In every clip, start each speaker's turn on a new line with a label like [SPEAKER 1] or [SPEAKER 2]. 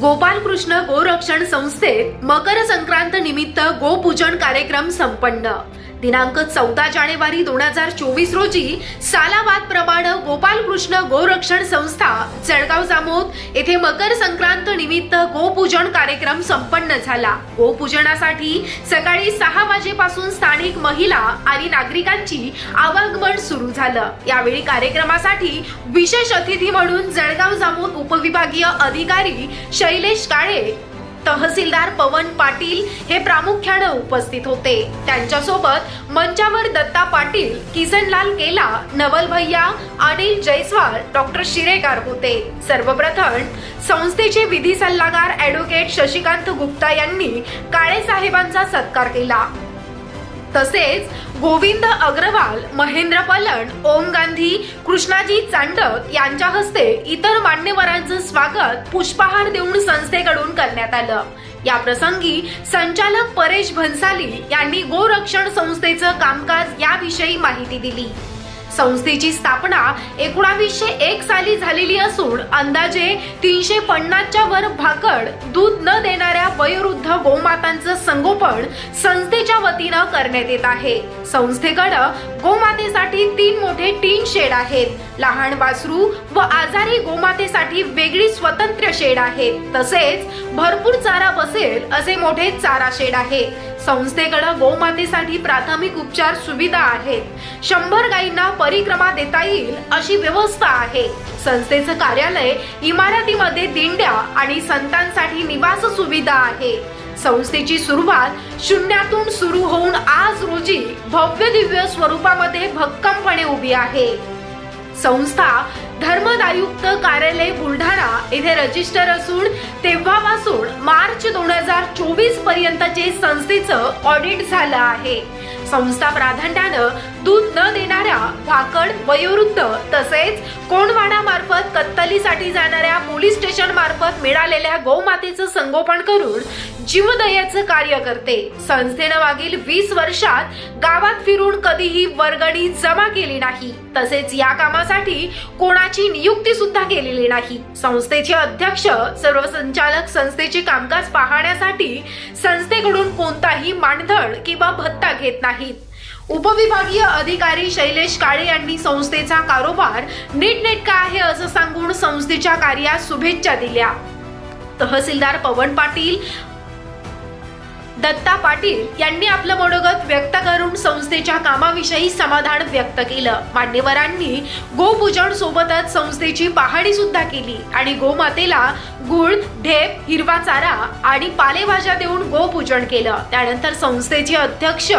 [SPEAKER 1] गोपालकृष्ण गोरक्षण संस्थेत मकर संक्रांत निमित्त गोपूजन कार्यक्रम संपन्न. दिनांक चौदा जानेवारी दोन हजार चोवीस रोजी सालाबाद प्रमाण गोपालकृष्ण गोरक्षण संस्था जळगाव जामोद येथे मकर संक्रांत निमित्त गोपूजन कार्यक्रम संपन्न झाला. गोपूजनासाठी सकाळी सहा वाजेपासून स्थानिक महिला आणि नागरिकांची आवागमन सुरू झालं. यावेळी कार्यक्रमासाठी विशेष अतिथी म्हणून जळगाव जामोद उपविभागीय अधिकारी शैलेश काळे तहसीलदार पवन पाटील हे प्रामुख्यानं उपस्थित होते. त्यांच्यासोबत मंचावर दत्ता पाटील किसनलाल केला नवल भैया अनिल जयस्वाल डॉक्टर शिरेकार होते. सर्वप्रथम संस्थेचे विधी सल्लागार ऍडव्होकेट शशिकांत गुप्ता यांनी काळे साहेबांचा सत्कार केला. तसेच गोविंद अग्रवाल महेंद्र पलन ओम गांधी कृष्णाजी चांडक यांच्या हस्ते इतर मान्यवरांचं स्वागत पुष्पहार देऊन संस्थेकडून करण्यात आलं. या प्रसंगी संचालक परेश भन्साली यांनी गोरक्षण संस्थेचं कामकाज याविषयी माहिती दिली. संस्थेची स्थापना एकोणावीसशे एक साली झालेली असून अंदाजे तीनशे पन्नासच्या वर भाकड दूध न देणाऱ्या वयोवृद्ध गोमातांचं संगोपन संस्थेच्या वतीनं करण्यात येत आहे. संस्थेकडं गोमातेसाठी तीन मोठे टीन शेड आहेत. लहान वासरू व आजारी गोमातेसाठी वेगळी स्वतंत्र शेड आहेत. तसेच भरपूर चारा बसेल असे मोठे चारा शेड आहे. संस्थेकडं गोमातेसाठी प्राथमिक उपचार सुविधा आहेत. शंभर गायींना परिक्रमा देता येईल अशी व्यवस्था आहे. संस्थेचं कार्यालय इमारतीमध्ये दिंड्या आणि संतांसाठी निवास सुविधा आहे. संस्थेची सुरुवात शून्यातून सुरू होऊन आज रोजी भव्य दिव्य स्वरूपामध्ये भक्कमपणे उभी आहे. संस्था धर्मदायुक्त कार्यालय बुलढाणा येथे रजिस्टर असून तेव्हापासून मार्च दोन हजार चोवीस पर्यंतचे संस्थेचं ऑडिट झालं आहे. संस्था प्राधान्यानं दूध न देणाऱ्या भाकड वयोवृद्ध तसेच कोंडवाडामार्फत कत्तलीसाठी जाणाऱ्या पोलीस स्टेशन मार्फत मिळालेल्या गोमातेचं संगोपन करून जीवदयाचं कार्य करते. संस्थेनं मागील वीस वर्षात गावात फिरून कधीही वर्गणी जमा केली नाही. तसेच या कामासाठी कोणाची नियुक्ती सुद्धा केलेली नाही. संस्थेचे अध्यक्ष सर्व संचालक संस्थेचे कामकाज पाहण्यासाठी संस्थेकडून कोणताही मानधन किंवा भत्ता घेत नाहीत. उपविभागीय अधिकारी शैलेश काळे यांनी संस्थेचा कारोबार नीटनेटका आहे असं सांगून संस्थेच्या कार्यास शुभेच्छा दिल्या. तहसीलदार पवन पाटील दत्ता पाटील यांनी आपलं मनोगत व्यक्त करून संस्थेच्या कामाविषयी समाधान व्यक्त केलं. मान्यवरांनी गोपूजन सोबतच संस्थेची पाहणी सुद्धा केली आणि गोमातेला गुळ ढेप हिरवा चारा आणि पालेभाज्या देऊन गोपूजन केलं. त्यानंतर संस्थेचे अध्यक्ष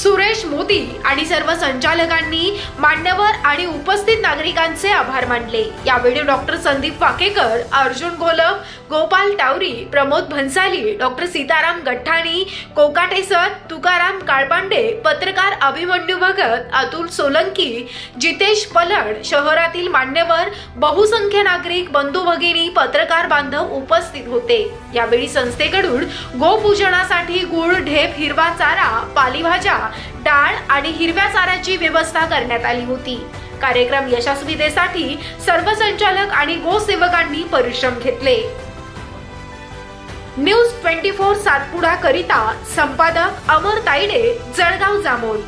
[SPEAKER 1] सुरेश मोदी आणि सर्व संचालकांनी मान्यवर आणि उपस्थित नागरिकांचे आभार मानले. यावेळी डॉक्टर संदीप वाकेकर अर्जुन गोलम गोपाल टावरी प्रमोद भन्साली डॉक्टर सीताराम गठ्ठाणी कोकाटे कोकाटेसर तुकाराम काळपांडे पत्रकार अभिमन्यू भगत अतुल सोलंकी जितेश पलड शहरातील मान्यवर बहुसंख्य नागरिक बंधू भगिनी पत्रकार बांधव उपस्थित होते. यावेळी संस्थेकडून गोपूजनासाठी गुळ ढेप हिरवा चारा पालेभाज्या डाळ आणि हिरव्या चाऱ्याची व्यवस्था करण्यात आली होती. कार्यक्रम यशस्वीतेसाठी सर्व संचालक आणि गोसेवकांनी परिश्रम घेतले. न्यूज ट्वेंटी फोर सातपुडा करिता संपादक अमर तायडे जळगाव जामोद.